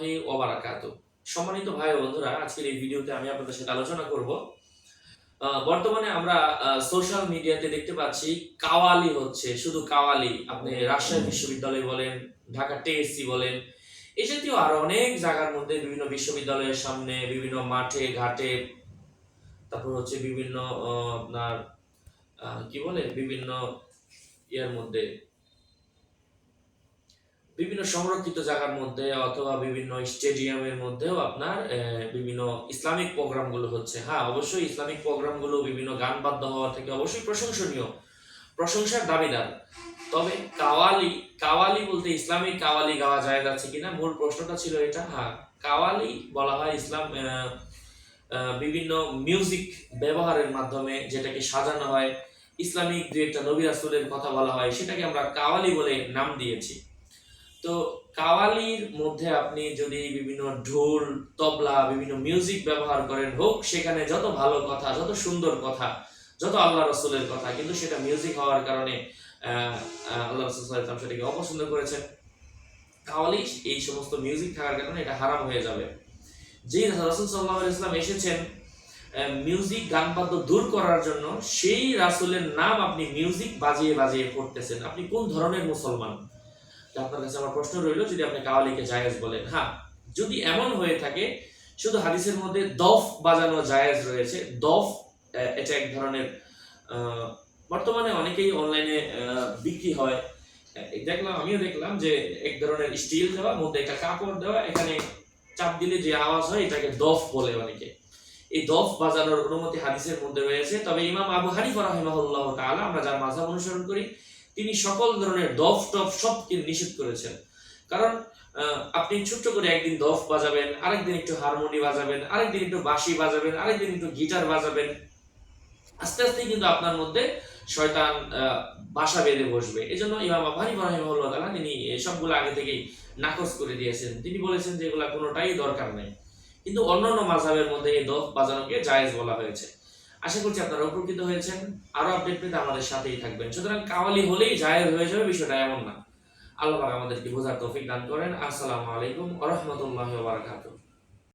রহমতুল্লাহি সম্মানিত ভাই বন্ধুরা, আজকের এই ভিডিওতে আমি আপনাদের সাথে আলোচনা করব। বর্তমানে আমরা সোশ্যাল মিডিয়াতে দেখতে পাচ্ছি কাওয়ালি হচ্ছে, শুধু কাওয়ালি। আপনি রাজশাহী বিশ্ববিদ্যালয় বলেন, ঢাকা টিএসসি বলেন এই জাতীয় আরও অনেক জায়গার মধ্যে বিভিন্ন বিশ্ববিদ্যালয়ের সামনে, বিভিন্ন মাঠে, ঘাটে, তারপর হচ্ছে বিভিন্ন আপনার কি বলে, বিভিন্ন ইয়ার মধ্যে বিভিন্ন সংরক্ষিত জায়গার মধ্যে অথবা বিভিন্ন স্টেডিয়ামের মধ্যেও আপনার বিভিন্ন ইসলামিক প্রোগ্রামগুলো হচ্ছে। হ্যাঁ অবশ্যই ইসলামিক প্রোগ্রামগুলো বিভিন্ন গান বাদ্য হওয়া থেকে অবশ্যই প্রশংসনীয়, প্রশংসার দাবিদার। তবে কাওয়ালি কাওয়ালি বলতে ইসলামিক কাওয়ালি গাওয়া যায় যাচ্ছে কিনা? মূল প্রশ্নটা ছিল এটা। হ্যাঁ কাওয়ালি বলা হয় ইসলাম বিভিন্ন মিউজিক ব্যবহারের মাধ্যমে যেটাকে সাজানো হয়, ইসলামিক দু একটা নবী রাসূলের কথা বলা হয়, সেটাকে আমরা কাওয়ালি বলে নাম দিয়েছি। তো কাওয়ালির মধ্যে আপনি যদি বিভিন্ন ঢোল, তবলা, বিভিন্ন মিউজিক ব্যবহার করেন, হোক সেখানে যত ভালো কথা, যত সুন্দর কথা, যত আল্লাহ রসুলের কথা, কিন্তু সেটা মিউজিক হওয়ার কারণে আল্লাহ রসুল সেটাকে অপছন্দ করেছেন। কাওয়ালি এই সমস্ত মিউজিক থাকার কারণে এটা হারাম হয়ে যাবে। যেই রসুল সাল্লাহ ইসলাম এসেছেন মিউজিক গান বাদ্য দূর করার জন্য, সেই রাসূলের নাম আপনি মিউজিক বাজিয়ে বাজিয়ে পড়তেছেন। আপনি কোন ধরনের মুসলমান? আপনার কাছে আমার প্রশ্ন রইল, যদি আপনি কাওয়ালিকে জায়েজ বলেন। হ্যাঁ যদি এমন হয়ে থাকে, শুধু হাদিসের মধ্যে দফ বাজানো জায়েজ রয়েছে। দফ এটা এক ধরনের বর্তমানে অনেকেই অনলাইনে বিক্রি হয়। দেখলাম, আমিও দেখলাম যে এক ধরনের স্টিল দেওয়া, মধ্যে একটা কাপড় দেওয়া, এখানে চাপ দিলে যে আওয়াজ হয়, এটাকে দফ বলে অনেকে। এই দফ বাজানোর অনুমতি হাদিসের মধ্যে রয়েছে। তবে ইমাম আবু হানিফা রাহিমাহুল্লাহ তাআলা, আমরা যার মাঝাব অনুসরণ করি তিনি সকল ধরনের দফ টফ সবকে নিষেধ করেছেন। কারণ আপনি ছোট্ট করে একদিন দফ বাজাবেন, আরেকদিন একটু হারমোনি বাজাবেন, আরেকদিন একটু বাঁশি বাজাবেন, আরেকদিন একটু গিটার বাজাবেন। আস্তে আস্তে কিন্তু আপনার মধ্যে শয়তান বাসা বেঁধে বসবে। এই জন্য ইমাম আবহানি রহিমাহুল্লাহ তাআলা তিনি সবগুলো আগে থেকেই নাকচ করে দিয়েছেন। তিনি বলেছেন যে এগুলা কোনোটাই দরকার নেই। কিন্তু অন্যান্য মাযহাবের মধ্যে এই দফ বাজানোকে জায়েজ বলা হয়েছে। আশা করছি আপনারা উপকৃত হয়েছেন। আরও আপডেট পেতে আমাদের সাথেই থাকবেন। সুতরাং কাওয়ালি হলেই জায়ের হয়ে যাবে, বিষয়টা এমন না। আল্লাহ আমাদেরকে বোঝার তৌফিক দান করেন। আসসালামু আলাইকুম ওয়া রাহমাতুল্লাহি ওয়া বারাকাতুহু।